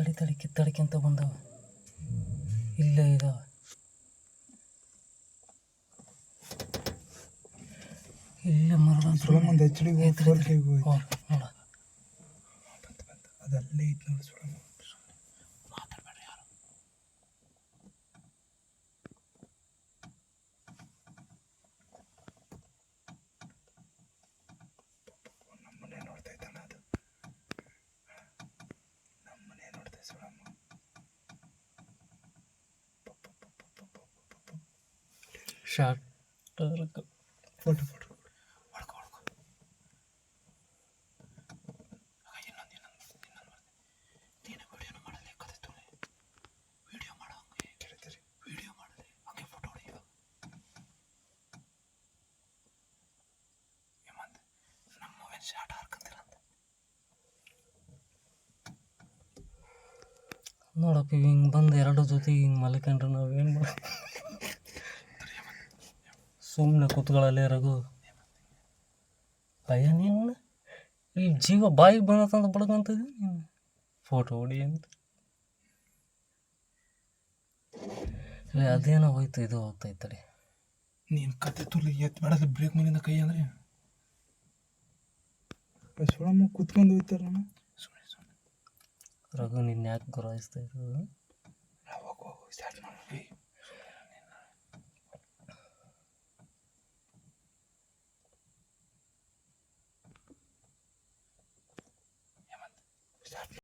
ತಡಿ ತಳಿ ಕಿತ್ತಡಿಕೆಂತ ಬಂದವ. ಇಲ್ಲೇ ಇದಾವ. ಇಲ್ಲೇ ಮರದ ಸುಳಮಂದ ಎಚ್ ಡಿ ಹೋಗಿ ಅದಲ್ಲೇ ಇತ್ತು ನೋಡಿ ಸುಳಮ ಶಾರ್ಟ್ ಫೋಟೋ ಫೋಟೋ ಹೊಡ್ಕೊ ಹೊಡ್ಕೊ ಇನ್ನೊಂದು ಇನ್ನೊಂದು ಇನ್ನೊಂದು ನೀನು ವಿಡಿಯೋನ ಮಾಡಲಿ ಕಲಿತು ವಿಡಿಯೋ ಮಾಡೋ ಹಂಗೆ ತಿಳಿತೀರಿ ವಿಡಿಯೋ ಮಾಡಲಿ ಹಂಗೆ ಫೋಟೋ ಹೊಡೆಯುವ ನಮ್ಮ ಮೊಬೈಲ್ ಶಾರ್ಟ್ ಹಾರ್ಕಂತೀರಂತ ನೋಡಪ್ಪ ಹಿಂಗೆ ಬಂದು ಎರಡು ಜೊತೆ ಹಿಂಗೆ ಮಲ್ಕೊಂಡ್ರೆ ನಾವು ಏನು ಮಾಡ ಸುಮ್ಮನೆ ಕೂತ್ಕೊಳ್ಳಲ್ಲೇ ರಘು. ಅಯ್ಯ ನಿನ್ನ ಇಲ್ಲಿ ಜೀವ ಬಾಯಿಗೆ ಬಂದತಂತ ಬಡ್ಕಂತದಿ ನೀನು? ಫೋಟೋ ಹೊಡಿ ಅಂತ. ಅದೇನೋ ಹೋಯ್ತು ಇದು ಹೋಗ್ತೈತಡಿ ತಡಿ ನೀನು ಕತೆ ತುಲಿ ಎತ್ ಬೇಡಲ್ಲ ಬ್ರೇಕ್ ಮೇಲಿಂದ ಕೈ ಅಂದ್ರೆ? ಸುಳಮ್ಮ ಕುತ್ಕೊಂಡು ಹೋಯ್ತಾರ ಸುಮ್ಮನೆ ಸುಮ್ಮನೆ ರಘು ನಿನ್ನ ಯಾಕೆ ಗುರಾಯಿಸ್ತಾ ಇರೋದು? ಯಾವಾಗ ಸ್ಟಾರ್ಟ್ ಮಾಡಿ